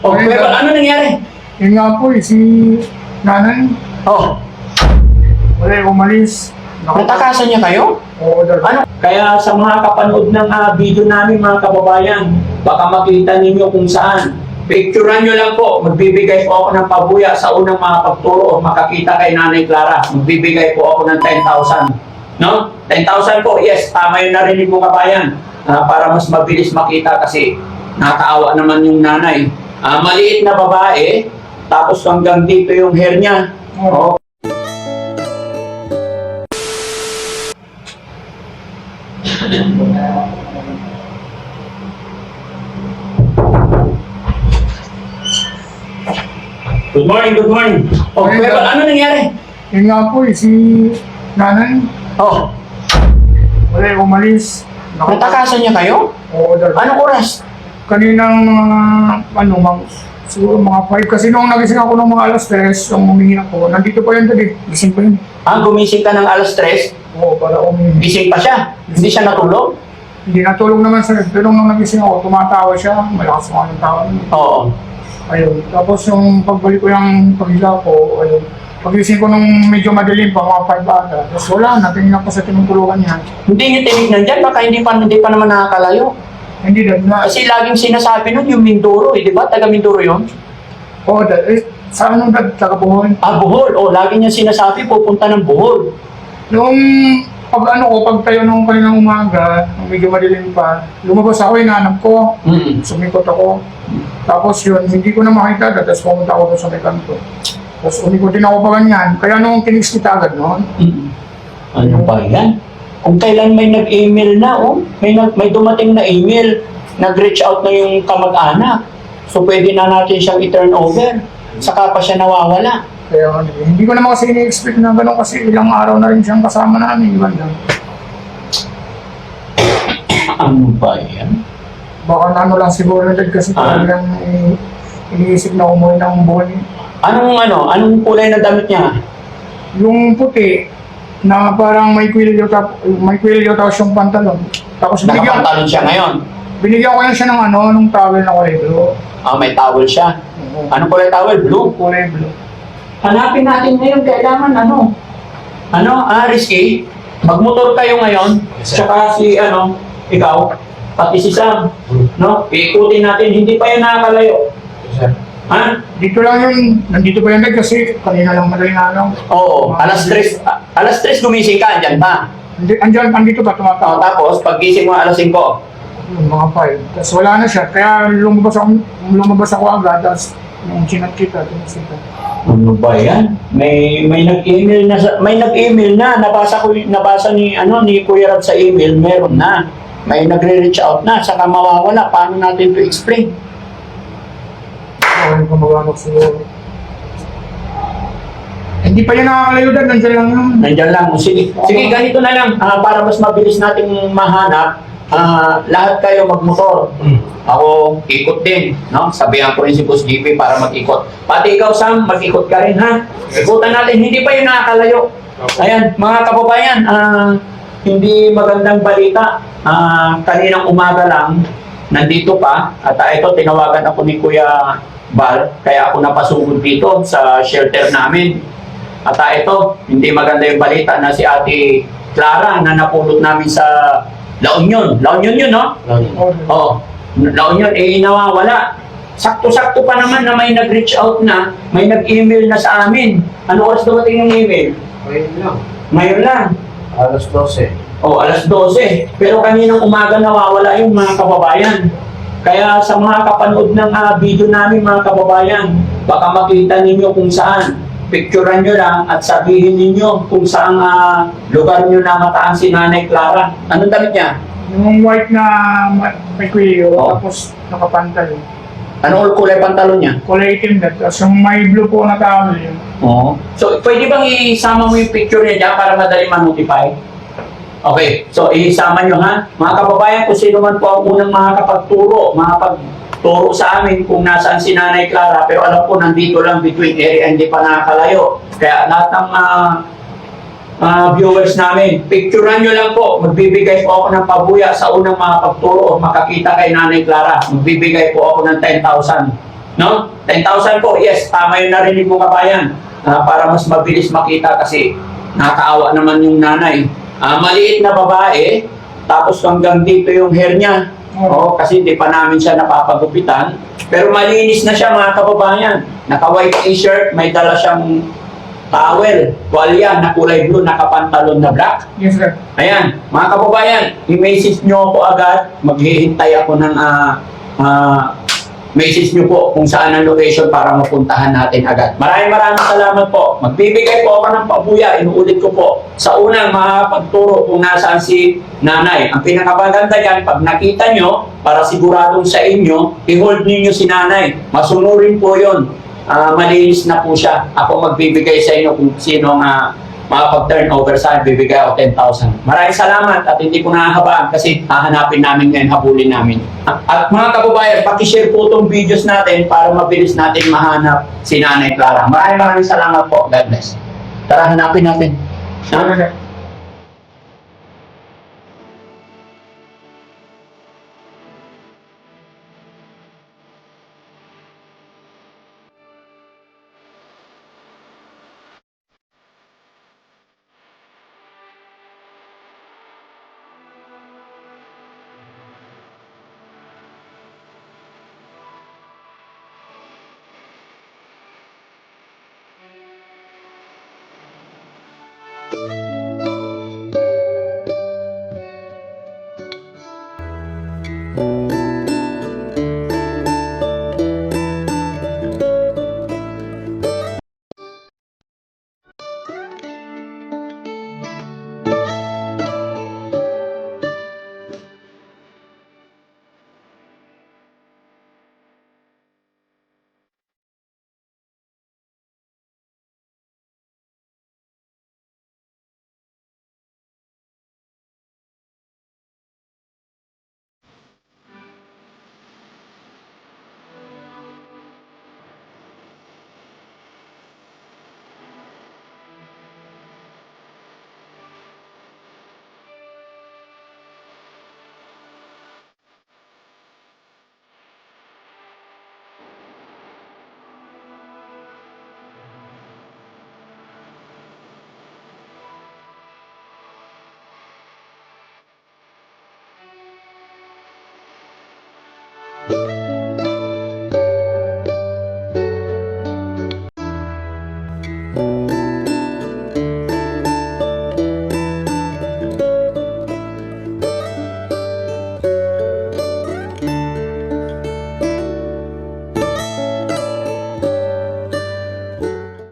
Oh, Ayun, pero ano nangyari? Yun nga po eh, si nanay, Oh, wala yung umalis. natakasan niya kayo? Oo, dal. Ano? Kaya sa mga kapanood ng ah, video namin mga kababayan, baka makita ninyo kung saan. Picturean nyo lang po, magbibigay po ako ng pabuya sa unang mga pagturo o makakita kay Nanay Clara. Magbibigay po ako ng 10,000. No? 10,000 po, yes, tama yung narinig mo kabayan. Ah, para mas mabilis makita kasi nakakaawa naman yung nanay. Ah, maliit na babae, tapos hanggang dito yung hair niya. Oh, Good morning, good morning. Oh, Ayun, pero ano nangyari? Yun nga po eh, si nanay, Oh, wala yung umalis. natakasan niya kayo? Oo, dal. Anong oras? Kaninang mga, ano, mga, siguro mga 5. Kasi nung nagising ako ng mga alas 3, yung humingi ako, nandito pa yun dali. Gising pa yun. Ah, gumising ka ng alas 3, Oo, para umingi. gising pa siya. Hindi siya natulog? Hindi natulog naman sa pero nung nagising ako, tumatawa siya. Malakas mga ng tawa. Oo. Ayun. Tapos yung pagbalik ko yung paghilaw ko, ayun. Pagising ko nung medyo madilim pa, mga 5 ata. Tapos wala, natingin ako sa tinutulungan niya. Hindi niyo tinignan dyan, baka hindi pa, hindi pa naman nakakalayo. Hindi dahil na, Kasi laging sinasabi nun yung Mindoro, eh, di ba? Taga Mindoro yun? oo, dahil, eh, sa anong dad, taga Buhon. Ah, Bohol. Oh, lagi niya sinasabi, pupunta ng Bohol. Nung pag ano ko, pag tayo nung kaninang umaga, nung medyo madilim pa, lumabas ako, inaanap ko. Mm. Sumikot ako. Tapos yun, hindi ko na makita agad. Tapos pumunta ako doon sa may kanto. Tapos umikot din ako pa ganyan. Kaya nung kinis kita agad noon, Mm. Ano ba yan? Kung kailan may nag-email na, oh, may, nag, may dumating na email, nag-reach out na yung kamag-anak. So, pwede na natin siyang i-turn over. Saka pa siya nawawala. kaya ano, hindi ko naman kasi ini-expect na gano'n kasi ilang araw na rin siyang kasama namin. Iwan lang. Ano ba yan? Baka na ano lang siguro na dad kasi Ah. talagang eh, iniisip na umuwi ng buwan. Anong ano? Anong kulay na damit niya? Yung puti, na parang may kwilyo tap, may kwilyo tapos yung pantalon. Tapos binigyan, Nakapantalon siya ngayon. binigyan ko yan siya ng ano, nung towel na kulay blue. Ah, may towel siya. Oo. Anong kulay towel? Blue. Kulay blue. Hanapin natin ngayon kailangan ano? Ano? Ah, risky. Magmotor kayo ngayon. Tsaka si ano, ikaw, pati si Sam. No? Iikutin natin. Hindi pa yan nakakalayo. Ha? Dito lang yung, nandito pa yan dad kasi kanina lang madaling araw. Oo. Alas 3, ah, alas 3 gumising ka, andyan pa. Andi, andyan, andito pa Oh, tumatawa. tapos, pag gising mo alas 5, Yung mga five. Tapos wala na siya. Kaya lumabas ako, lumabas ako agad. Tapos nung chinat kita, tinisita. Ano ba yan? May may nag-email na sa- may nag-email na nabasa ko nabasa ni ano ni Kuya Rab sa email meron na. May nagre-reach out na saka mawawala paano natin to explain? Ako yung kumawamag siguro. Hindi pa yan nakakalayo dad. Nandiyan lang yun. Nandiyan lang. Sige, sige ganito na lang Ah, para mas mabilis nating mahanap. ah, lahat kayo magmotor. Ako, ikot din. No? Sabihan ko rin si Boss GP para mag-ikot. Pati ikaw, Sam, mag-ikot ka rin, ha? Ikutan natin. Hindi pa yun nakakalayo. Ayan, mga kababayan, ah, hindi magandang balita. Ah, kaninang umaga lang, nandito pa. At ah, ito, tinawagan ako ni Kuya. Kaya ako napasugod dito sa shelter namin. At ah, ito, hindi maganda yung balita na si Ate Clara na napulot namin sa La Union. La Union yun, no? Oo. Oo. La Union, eh, nawawala. Sakto-sakto pa naman na may nag-reach out na, may nag-email na sa amin. Ano oras dumating yung email? Ngayon lang. Ngayon lang. Alas 12. O, alas 12. Pero kaninang umaga nawawala yung mga kababayan. Kaya sa mga kapanood ng ah, video namin mga kababayan, baka makita ninyo kung saan. Picturean nyo lang at sabihin ninyo kung saan ah, lugar nyo na mataan si Nanay Clara. Anong damit niya? Yung white na ma- may kwilyo. Oo. Tapos nakapantal. Anong kulay pantalon niya? Kulay itim dad. Tapos yung may blue po na towel yun. Oo. So, pwede bang isama mo yung picture niya dyan para madali ma-notify? Okay. So, isama nyo ha. Mga kababayan, kung sino man po ang unang makakapagturo, makapagturo sa amin kung nasaan si Nanay Clara, pero alam ko nandito lang between area, hindi pa nakakalayo. Kaya lahat ng ah, ah, viewers namin, picturean nyo lang po. Magbibigay po ako ng pabuya sa unang makapagturo o makakita kay Nanay Clara. Magbibigay po ako ng 10,000. No? 10,000 po, yes, tama yung narinig mo kabayan. Ah, para mas mabilis makita kasi nakakaawa naman yung nanay. Ah, maliit na babae, tapos hanggang dito yung hair niya. Oo, kasi di pa namin siya napapagupitan. Pero malinis na siya mga kababayan. Naka-white t-shirt, may dala siyang towel, tuwalya na kulay blue, nakapantalon na black. Yes, sir. Ayan, mga kababayan, i-message nyo ako agad. Maghihintay ako ng ah, ah, message nyo po kung saan ang location para mapuntahan natin agad. Maraming maraming salamat po. Magbibigay po ako ng pabuya. Inuulit ko po. Sa unang makapagturo kung nasaan si nanay. Ang pinakamaganda yan, pag nakita nyo, para siguradong sa inyo, i-hold ninyo si nanay. Masunurin po yon. Ah, malinis na po siya. Ako magbibigay sa inyo kung sino nga makapag-turnover sa bibigay ako 10,000. Maraming salamat at hindi ko nahahabaan kasi hahanapin namin ngayon, habulin namin. At, at mga kababayan, pakishare po itong videos natin para mabilis natin mahanap si Nanay Clara. Maraming maraming salamat po. God bless. Tara, hanapin natin. Ha? sir.